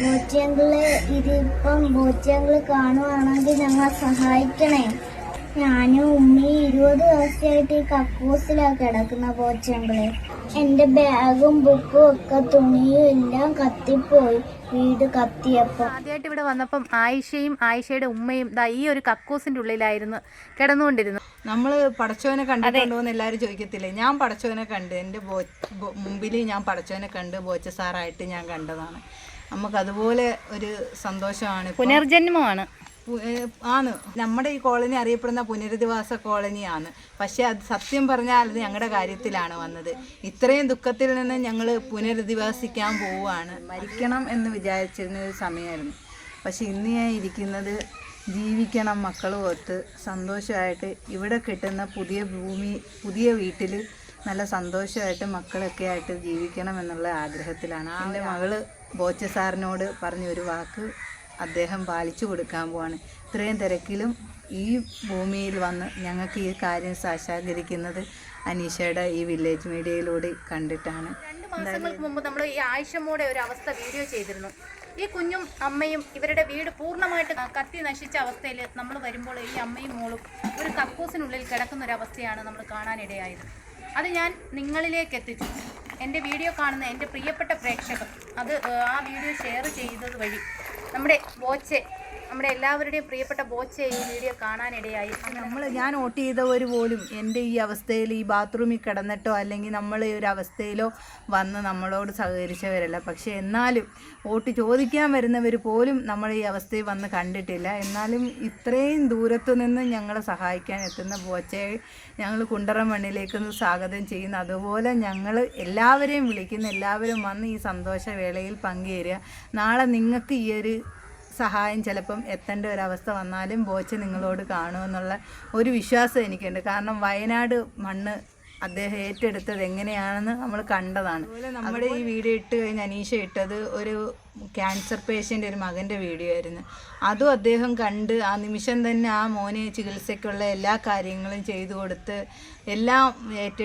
ബോച്ചങ്ങൾ ഇതിപ്പം മൂച്ചങ്ങൾ കാണുവാണെങ്കിൽ ഞങ്ങളെ സഹായിക്കണേ. ഞാനും ഉമ്മയും ഇരുപത് ദിവസമായിട്ട് ഈ കക്കൂസിലാ കിടക്കുന്ന പോച്ചമ്പിൾ എന്റെ ബാഗും ബുക്കും ഒക്കെ തുണിയും എല്ലാം കത്തിപ്പോയി. വീട് കത്തിയപ്പോൾ ആദ്യമായിട്ട് ഇവിടെ വന്നപ്പം ആയിഷയും ആയിഷയുടെ ഉമ്മയും ദാ ഈ ഒരു കക്കൂസിന്റെ ഉള്ളിലായിരുന്നു കിടന്നുകൊണ്ടിരുന്നു നമ്മൾ പടച്ചോനെ കണ്ടിട്ടുണ്ടോ എന്ന് എല്ലാവരും ചോദിക്കത്തില്ലേ? ഞാൻ പടച്ചോനെ കണ്ട് എന്റെ മുമ്പിൽ ഞാൻ പടച്ചോനെ കണ്ട് ബോച്ച സാറായിട്ട് ഞാൻ കണ്ടതാണ്. നമുക്കതുപോലെ ഒരു സന്തോഷമാണ് പുനർജന്മമാണ്. ആണ്. നമ്മുടെ ഈ കോളനി അറിയപ്പെടുന്ന പുനരധിവാസ കോളനിയാണ്. പക്ഷെ അത് സത്യം പറഞ്ഞാൽ അത് ഞങ്ങളുടെ കാര്യത്തിലാണ് വന്നത്. ഇത്രയും ദുഃഖത്തിൽ നിന്ന് ഞങ്ങൾ പുനരധിവാസിക്കാൻ പോവുകയാണ്. മരിക്കണം എന്ന് വിചാരിച്ചിരുന്ന ഒരു സമയമായിരുന്നു. പക്ഷെ ഇന്ന് ഞാൻ ഇരിക്കുന്നത് ജീവിക്കണം മക്കളും ഒത്ത് സന്തോഷമായിട്ട് ഇവിടെ കിട്ടുന്ന പുതിയ ഭൂമി പുതിയ വീട്ടിൽ നല്ല സന്തോഷമായിട്ട് മക്കളൊക്കെ ആയിട്ട് ജീവിക്കണം എന്നുള്ള ആഗ്രഹത്തിലാണ്. എന്റെ മകൾ ബോച്ച സാറിനോട് പറഞ്ഞ ഒരു വാക്ക് അദ്ദേഹം പാലിച്ചു കൊടുക്കാൻ പോവാണ്. ഇത്രയും തിരക്കിലും ഈ ഭൂമിയിൽ വന്ന് ഞങ്ങൾക്ക് ഈ കാര്യം സാക്ഷാത്കരിക്കുന്നത് അനീഷയുടെ ഈ വില്ലേജ് മീഡിയയിലൂടെ കണ്ടിട്ടാണ്. രണ്ട് മാസങ്ങൾക്ക് മുമ്പ് നമ്മൾ ഈ ആയിഷമ്മയുടെ ഒരു അവസ്ഥ വീഡിയോ ചെയ്തിരുന്നു. ഈ കുഞ്ഞും അമ്മയും ഇവരുടെ വീട് പൂർണമായിട്ട് കത്തി നശിച്ച അവസ്ഥയിൽ നമ്മൾ വരുമ്പോൾ ഈ അമ്മയും മോളും ഒരു കക്കൂസിനുള്ളിൽ കിടക്കുന്ന ഒരു അവസ്ഥയാണ് നമ്മൾ കാണാനിടയായത്. അത് ഞാൻ നിങ്ങളിലേക്ക് എത്തിച്ചു. എന്റെ വീഡിയോ കാണുന്ന എന്റെ പ്രിയപ്പെട്ട പ്രേക്ഷകർ അത് ആ വീഡിയോ ഷെയർ ചെയ്തത് വഴി നമ്മുടെ ബോച്ചെ നമ്മുടെ എല്ലാവരുടെയും പ്രിയപ്പെട്ട ബോച്ചെ ഈ വീഡിയോ കാണാനിടയായി. നമ്മൾ ഞാൻ വോട്ട് ചെയ്തവർ പോലും എന്റെ ഈ അവസ്ഥയിൽ ഈ ബാത്റൂമിൽ കിടന്നിട്ടോ അല്ലെങ്കിൽ നമ്മൾ ഈ ഒരു അവസ്ഥയിലോ വന്ന് നമ്മളോട് സഹകരിച്ചവരല്ല. പക്ഷേ എന്നാലും വോട്ട് ചോദിക്കാൻ വരുന്നവർ പോലും നമ്മൾ ഈ അവസ്ഥയിൽ വന്ന് കണ്ടിട്ടില്ല. എന്നാലും ഇത്രയും ദൂരത്തു നിന്ന് ഞങ്ങളെ സഹായിക്കാൻ എത്തുന്ന ബോച്ചയെ ഞങ്ങൾ കുണ്ടറ മണ്ണിലേക്ക് സ്വാഗതം ചെയ്യുന്നു. അതുപോലെ ഞങ്ങൾ എല്ലാവരെയും വിളിക്കുന്ന. എല്ലാവരും വന്ന് ഈ സന്തോഷവേളയിൽ പങ്കുചേരുക നാളെ നിങ്ങൾക്ക് ഈ ഒരു സഹായം ചിലപ്പം എത്തേണ്ട ഒരവസ്ഥ വന്നാലും ബോച്ച നിങ്ങളോട് കാണുമെന്നുള്ള ഒരു വിശ്വാസം എനിക്കുണ്ട്. കാരണം വയനാട് മണ്ണ് അദ്ദേഹം ഏറ്റെടുത്തത് എങ്ങനെയാണെന്ന് നമ്മൾ കണ്ടതാണ്. നമ്മുടെ ഈ വീഡിയോ ഇട്ട് കഴിഞ്ഞ് അനീഷ ഇട്ടത് ഒരു ക്യാൻസർ പേഷ്യന്റ് ഒരു മകന്റെ വീഡിയോ ആയിരുന്നു. അതും അദ്ദേഹം കണ്ട് ആ നിമിഷം തന്നെ ആ മോനെ ചികിത്സയ്ക്കുള്ള എല്ലാ കാര്യങ്ങളും ചെയ്തു കൊടുത്ത് എല്ലാം ഏറ്റ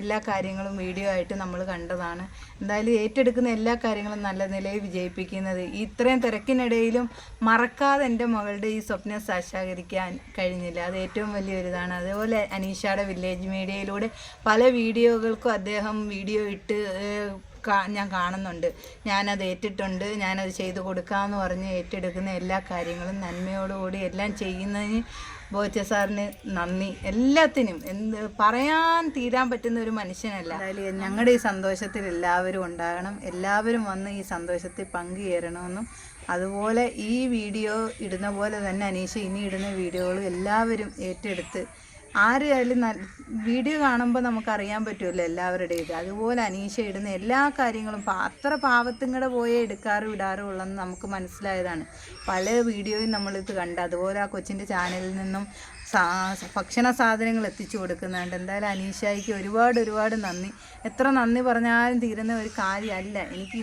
എല്ലാ കാര്യങ്ങളും വീഡിയോ ആയിട്ട് നമ്മൾ കണ്ടതാണ്. എന്തായാലും ഏറ്റെടുക്കുന്ന എല്ലാ കാര്യങ്ങളും നല്ല നിലയിൽ വിജയിപ്പിക്കുന്നത്. ഇത്രയും തിരക്കിനിടയിലും മറക്കാതെ എന്റെ മകളുടെ ഈ സ്വപ്നം സാക്ഷാകരിക്കാൻ കഴിഞ്ഞില്ല. അത് ഏറ്റവും വലിയൊരിതാണ് അതുപോലെ അനീഷയുടെ വില്ലേജ് മീഡിയയിലൂടെ പല വീഡിയോകൾക്കും അദ്ദേഹം വീഡിയോ ഇട്ട് ഞാൻ കാണുന്നുണ്ട്. ഞാനത് ഏറ്റിട്ടുണ്ട്. ഞാനത് ചെയ്തു കൊടുക്കാമെന്ന് പറഞ്ഞ് ഏറ്റെടുക്കുന്ന എല്ലാ കാര്യങ്ങളും നന്മയോടുകൂടി എല്ലാം ചെയ്യുന്നതിന് ബോച്ച സാറിന് നന്ദി. എല്ലാത്തിനും എന്ത് പറയാൻ തീരാൻ പറ്റുന്ന ഒരു മനുഷ്യനല്ല. ഞങ്ങളുടെ ഈ സന്തോഷത്തിൽ എല്ലാവരും ഉണ്ടാകണം. എല്ലാവരും വന്ന് ഈ സന്തോഷത്തിൽ പങ്കുചേരണമെന്നും അതുപോലെ ഈ വീഡിയോ ഇടുന്ന പോലെ തന്നെ അനീഷ ഇനി ഇടുന്ന വീഡിയോകൾ എല്ലാവരും ഏറ്റെടുത്ത് ആരായാലും നല്ല വീഡിയോ കാണുമ്പോൾ നമുക്ക് അറിയാൻ പറ്റുമല്ലോ എല്ലാവരുടെയും ഇത്. അതുപോലെ അനീഷ ഇടുന്ന എല്ലാ കാര്യങ്ങളും അത്ര പാവത്തുങ്ങടെ പോയേ എടുക്കാറും ഇടാറും ഉള്ളെന്ന് നമുക്ക് മനസ്സിലായതാണ്. പല വീഡിയോയും നമ്മളിത് കണ്ട്. അതുപോലെ ആ കൊച്ചിന്റെ ചാനലിൽ നിന്നും ഭക്ഷണ സാധനങ്ങൾ എത്തിച്ചു കൊടുക്കുന്നുണ്ട്. എന്തായാലും അനീഷയ്ക്ക് ഒരുപാട് ഒരുപാട് നന്ദി. എത്ര നന്ദി പറഞ്ഞാലും തീരുന്ന ഒരു കാര്യമല്ല എനിക്ക്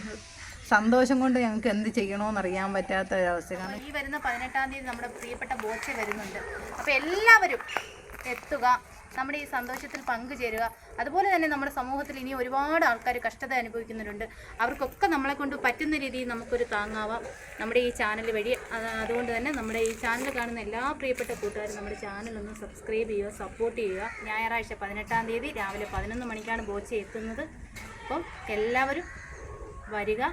സന്തോഷം കൊണ്ട് ഞങ്ങൾക്ക് എന്ത് ചെയ്യണമെന്ന് അറിയാൻ പറ്റാത്ത ഒരവസ്ഥ ഈ വരുന്ന പതിനെട്ടാം തീയതി നമ്മുടെ പ്രിയപ്പെട്ട ബോച്ചെ വരുന്നുണ്ട്. അപ്പോൾ എല്ലാവരും എത്തുക നമ്മുടെ ഈ സന്തോഷത്തിൽ പങ്കുചേരുക അതുപോലെ തന്നെ നമ്മുടെ സമൂഹത്തിൽ ഇനി ഒരുപാട് ആൾക്കാർ കഷ്ടത അനുഭവിക്കുന്നവരുണ്ട്. അവർക്കൊക്കെ നമ്മളെ കൊണ്ട് പറ്റുന്ന രീതിയിൽ നമുക്കൊരു താങ്ങാവാം നമ്മുടെ ഈ ചാനൽ വഴി. അതുകൊണ്ട് തന്നെ നമ്മുടെ ഈ ചാനൽ കാണുന്ന എല്ലാ പ്രിയപ്പെട്ട കൂട്ടുകാരും നമ്മുടെ ചാനൽ ഒന്ന് സബ്സ്ക്രൈബ് ചെയ്യുക സപ്പോർട്ട് ചെയ്യുക. ഞായറാഴ്ച പതിനെട്ടാം തീയതി രാവിലെ പതിനൊന്ന് മണിക്കാണ് ബോച്ച എത്തുന്നത്. അപ്പം എല്ലാവരും വരിക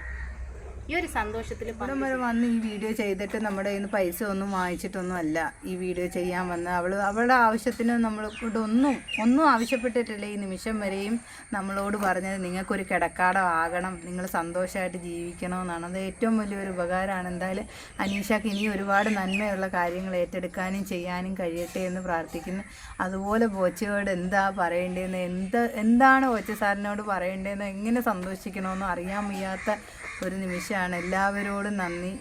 ഈ ഒരു സന്തോഷത്തിൽ ഇവിടം വരെ വന്ന് ഈ വീഡിയോ ചെയ്തിട്ട് നമ്മുടെ നിന്ന് പൈസ ഒന്നും വാങ്ങിച്ചിട്ടൊന്നും അല്ല ഈ വീഡിയോ ചെയ്യാൻ വന്ന്. അവൾ അവളുടെ ആവശ്യത്തിന് നമ്മളോട് ഒന്നും ഒന്നും ആവശ്യപ്പെട്ടിട്ടില്ല ഈ നിമിഷം വരെയും നമ്മളോട് പറഞ്ഞത് നിങ്ങൾക്കൊരു കിടക്കാടം ആകണം നിങ്ങൾ സന്തോഷമായിട്ട് ജീവിക്കണമെന്നാണ്. അത് ഏറ്റവും വലിയൊരു ഉപകാരമാണ്. എന്തായാലും അനീഷക്ക് ഇനി ഒരുപാട് നന്മയുള്ള കാര്യങ്ങൾ ഏറ്റെടുക്കാനും ചെയ്യാനും കഴിയട്ടെ എന്ന് പ്രാർത്ഥിക്കുന്നു. അതുപോലെ ബോച്ചയോട് എന്താ പറയേണ്ടതെന്ന് എന്ത് എന്താണ് ബോച്ച സാറിനോട് പറയേണ്ടതെന്ന് എങ്ങനെ സന്തോഷിക്കണമെന്ന് അറിയാൻ വയ്യാത്ത ഒരു നിമിഷമാണ്. എല്ലാവരോടും നന്ദി.